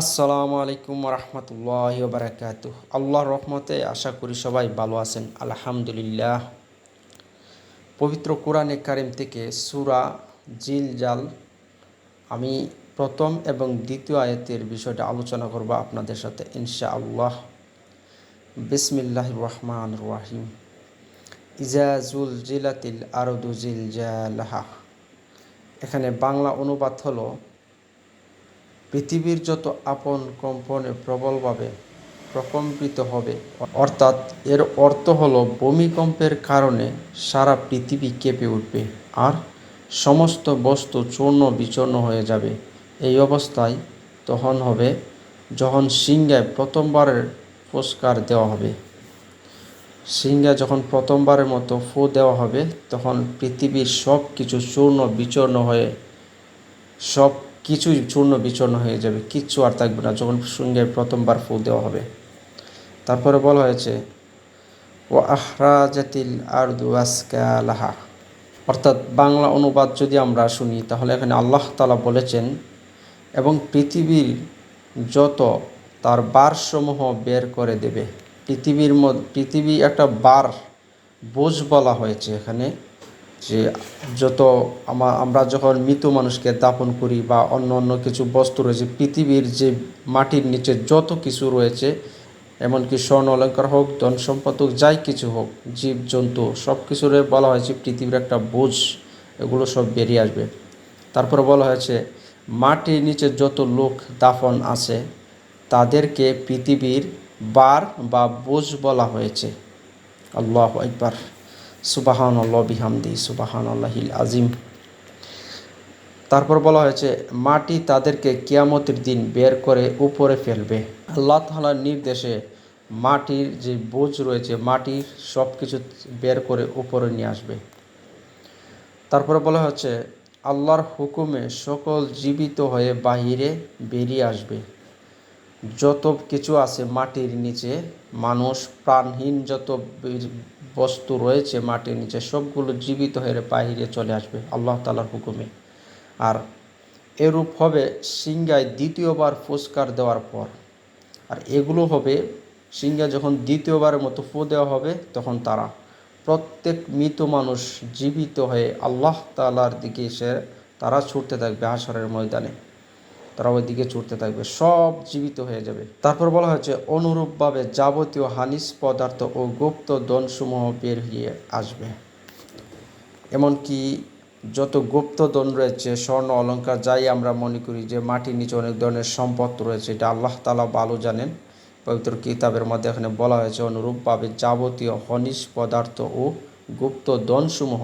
আসসালামু আলাইকুম রহমতুল্লাহ বারাকাত আল্লাহর রহমতে আশা করি সবাই ভালো আছেন। আলহামদুলিল্লাহ। পবিত্র কোরআনে কারিম থেকে সুরা জিল জাল আমি প্রথম এবং দ্বিতীয় আয়াতের বিষয়টা আলোচনা করব আপনাদের সাথে ইনশা আল্লাহ বিসমিল্লাহ রহমান রাহিম। ইজাজুল জিলাতিল আরদু জিল জালাহা এখানে বাংলা অনুবাদ হলো পৃথিবীর যত আপন কম্পনে প্রবলভাবে প্রকম্পিত হবে, অর্থাৎ এর অর্থ হলো ভূমিকম্পের কারণে সারা পৃথিবী কেঁপে উঠবে আর সমস্ত বস্তু চূর্ণ বিচূর্ণ হয়ে যাবে। এই অবস্থায় তখন হবে যখন সিংহায় প্রথমবারের পুরস্কার দেওয়া হবে। সিংহা যখন প্রথমবারের মতো ফু দেওয়া হবে, তখন পৃথিবীর সব কিছু চূর্ণ বিচূর্ণ হয়ে সব কিছুই চূর্ণ বিচূর্ণ হয়ে যাবে, কিচ্ছু আর থাকবে না। যখন সঙ্গে প্রথমবার ফুল দেওয়া হবে, তারপরে বলা হয়েছে ও আহরাজাতিল আরদু আসকালাহা। অর্থাৎ বাংলা অনুবাদ যদি আমরা শুনি, তাহলে এখানে আল্লাহ তালা বলেছেন, এবং পৃথিবীর যত তার বারসমূহ বের করে দেবে। পৃথিবীর মধ্যে, পৃথিবী একটা বার বোঝ বলা হয়েছে এখানে। যে যত আমা আমরা যখন মৃত মানুষকে দাপন করি বা অন্য অন্য কিছু বস্তু রয়েছে, পৃথিবীর যে মাটির নিচে যত কিছু রয়েছে, এমনকি স্বর্ণ অলঙ্কার হোক, ধন সম্পদ হোক, যাই কিছু হোক জীব জন্তু সব কিছুরে বলা হয়েছে পৃথিবীর একটা বোঝ, এগুলো সব বেরিয়ে আসবে। তারপরে বলা হয়েছে, মাটির নিচে যত লোক দাফন আছে, তাদেরকে পৃথিবীর বার বা বোঝ বলা হয়েছে। আল্লাহ একবার সুবাহান আল্লাহ বিহামদি সুবাহান আল্লাহিল আজিম। তারপর বলা হয়েছে, মাটি তাদেরকে কিয়ামতের দিন বের করে উপরে ফেলবে। আল্লাহ তালার নির্দেশে মাটির যে বোঝ রয়েছে, মাটির সব কিছু বের করে উপরে নিয়ে আসবে। তারপরে বলা হচ্ছে, আল্লাহর হুকুমে সকল জীবিত হয়ে বাহিরে বেরিয়ে আসবে। যত কিছু আছে মাটির নিচে, মানুষ প্রাণহীন যত বস্তু রয়েছে মাটির নিচে, সবগুলো জীবিত হয়ে বাহিরে চলে আসবে আল্লাহ তালার হুকুমে। আর এরূপ হবে সিংহায় দ্বিতীয়বার পুরস্কার দেওয়ার পর। আর এগুলো হবে সিংহা যখন দ্বিতীয়বারের মতো ফু দেওয়া হবে তখন তারা প্রত্যেক মৃত মানুষ জীবিত হয়ে আল্লাহ তালার দিকে এসে তারা ছুটতে থাকবে হাসরের ময়দানে। তারা ওই দিকে ছুটতে থাকবে, সব জীবিত হয়ে যাবে। তারপর বলা হয়েছে, অনুরূপভাবে যাবতীয় হানিস পদার্থ ও গুপ্ত দনসমূহ বের হয়ে আসবে। এমনকি যত গুপ্ত দন রয়েছে, স্বর্ণ, অলঙ্কার, যাই আমরা মনে করি যে মাটির নিচে অনেক ধরনের সম্পদ রয়েছে, এটা আল্লাহ তালা ভালো জানেন। পবিত্র কিতাবের মধ্যে এখানে বলা হয়েছে, অনুরূপভাবে যাবতীয় হনিস পদার্থ ও গুপ্ত দনসমূহ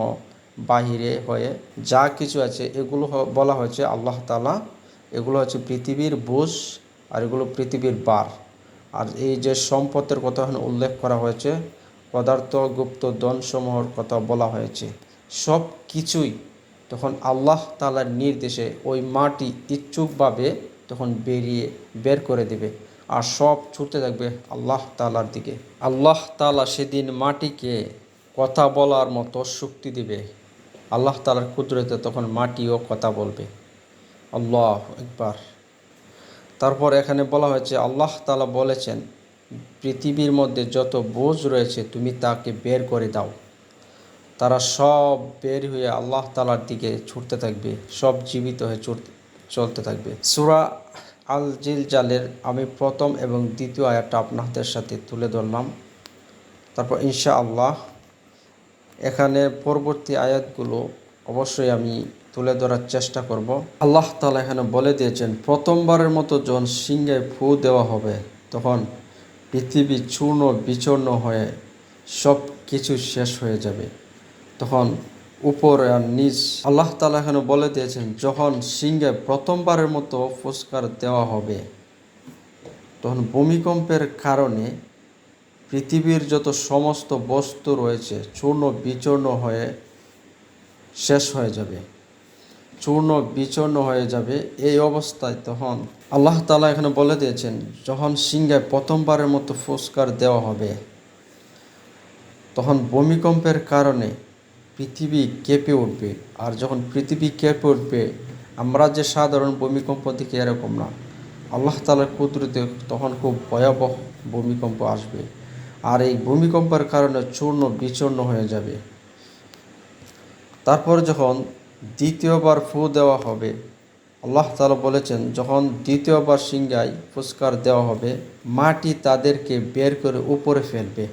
বাহিরে হয়ে যা কিছু আছে, এগুলো বলা হয়েছে আল্লাহ তালা এগুলো হচ্ছে পৃথিবীর বোঝ আর এগুলো পৃথিবীর বার। আর এই যে সম্পদের কথা এখানে উল্লেখ করা হয়েছে, পদার্থ, গুপ্ত দনসমূহর কথা বলা হয়েছে। সব কিছুই তখন আল্লাহ তালার নির্দেশে ওই মাটি ইচ্ছুকভাবে তখন বেরিয়ে বের করে দেবে আর সব ছুটতে থাকবে আল্লাহ তালার দিকে। আল্লাহ তালা সেদিন মাটিকে কথা বলার মতো শক্তি দিবে। আল্লাহ তালার কুদরতে তখন মাটিও কথা বলবে। আল্লাহ একবার তারপর এখানে বলা হয়েছে, আল্লাহ তালা বলেছেন, পৃথিবীর মধ্যে যত বোঝ রয়েছে, তুমি তাকে বের করে দাও। তারা সব বের হয়ে আল্লাহ তালার দিকে ছুটতে থাকবে, সব জীবিত হয়ে ছুটতে চলতে থাকবে। সুরা আল জিল জালের আমি প্রথম এবং দ্বিতীয় আয়াতটা আপনাদের সাথে তুলে ধরলাম। তারপর ইনশা আল্লাহ এখানে পরবর্তী আয়াতগুলো অবশ্যই আমি তুলে ধরার চেষ্টা করব। আল্লাহ তালা এখানে বলে দিয়েছেন, প্রথমবারের মতো যখন সিংহায় ফু দেওয়া হবে, তখন পৃথিবী চূর্ণ বিচূর্ণ হয়ে সব কিছু শেষ হয়ে যাবে। তখন উপর আর নিচ। আল্লাহ তালা এখানে বলে দিয়েছেন, যখন সিংহে প্রথমবারের মতো পুরস্কার দেওয়া হবে, তখন ভূমিকম্পের কারণে পৃথিবীর যত সমস্ত বস্তু রয়েছে, চূর্ণ বিচূর্ণ হয়ে শেষ হয়ে যাবে। চূর্ণ বিচূর্ণ হয়ে যাবে এই অবস্থায় তখন আল্লাহ তালা এখানে বলে দিয়েছেন, যখন সিংহায় প্রথমবারের মতো পুরস্কার দেওয়া হবে, তখন ভূমিকম্পের কারণে পৃথিবী কেঁপে উঠবে। আর যখন পৃথিবী কেঁপে উঠবে, আমরা যে সাধারণ ভূমিকম্প দেখি এরকম না। আল্লাহ তালার কুদরতে তখন খুব ভয়াবহ ভূমিকম্প আসবে। আর এই ভূমিকম্পের কারণে চূর্ণ বিচূর্ণ হয়ে যাবে। তারপর যখন দ্বিতীয়বার ফু দেওয়া হবে। আল্লাহ তালা বলেছেন, যখন দ্বিতীয়বার সিংহায় পুরস্কার দেওয়া হবে, মাটি তাদেরকে বের করে উপরে ফেলবে।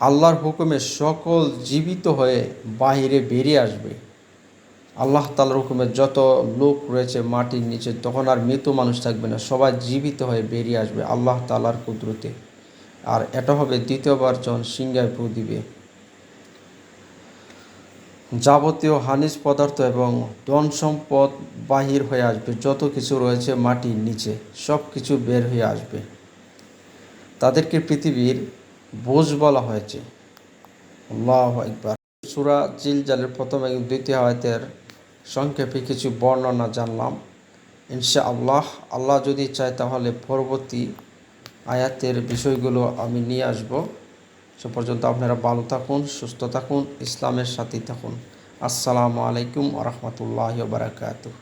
আল্লাহর হুকুমে সকল জীবিত হয়ে বাহিরে বেরিয়ে আসবে। আল্লাহ তালার হুকুমে যত লোক রয়েছে মাটির নিচে, তখন আর মৃত মানুষ থাকবে না, সবাই জীবিত হয়ে বেরিয়ে আসবে আল্লাহ তালার কুদরতে। আর এটা হবে দ্বিতীয়বার যখন সিংহায় ফু দিবে। যাবতীয় হানিজ পদার্থ এবং ধন সম্পদ বাহির হয়ে আসবে। যত কিছু রয়েছে মাটির নিচে সব কিছু বের হয়ে আসবে। তাদেরকে পৃথিবীর বোঝ বলা হয়েছে। আল্লাহ একবার সুরা জিল জালের প্রথম এবং দ্বিতীয় আয়াতের সংক্ষেপে কিছু বর্ণনা জানলাম। ইনশা আল্লাহ আল্লাহ যদি চায় তাহলে পরবর্তী আয়াতের বিষয়গুলো আমি নিয়ে আসব। সে পর্যন্ত আপনারা ভালো থাকুন সুস্থ থাকুন ইসলামের সাথেই থাকুন। আসসালামু আলাইকুম রহমতুল্লাহ বারাকাতুহ।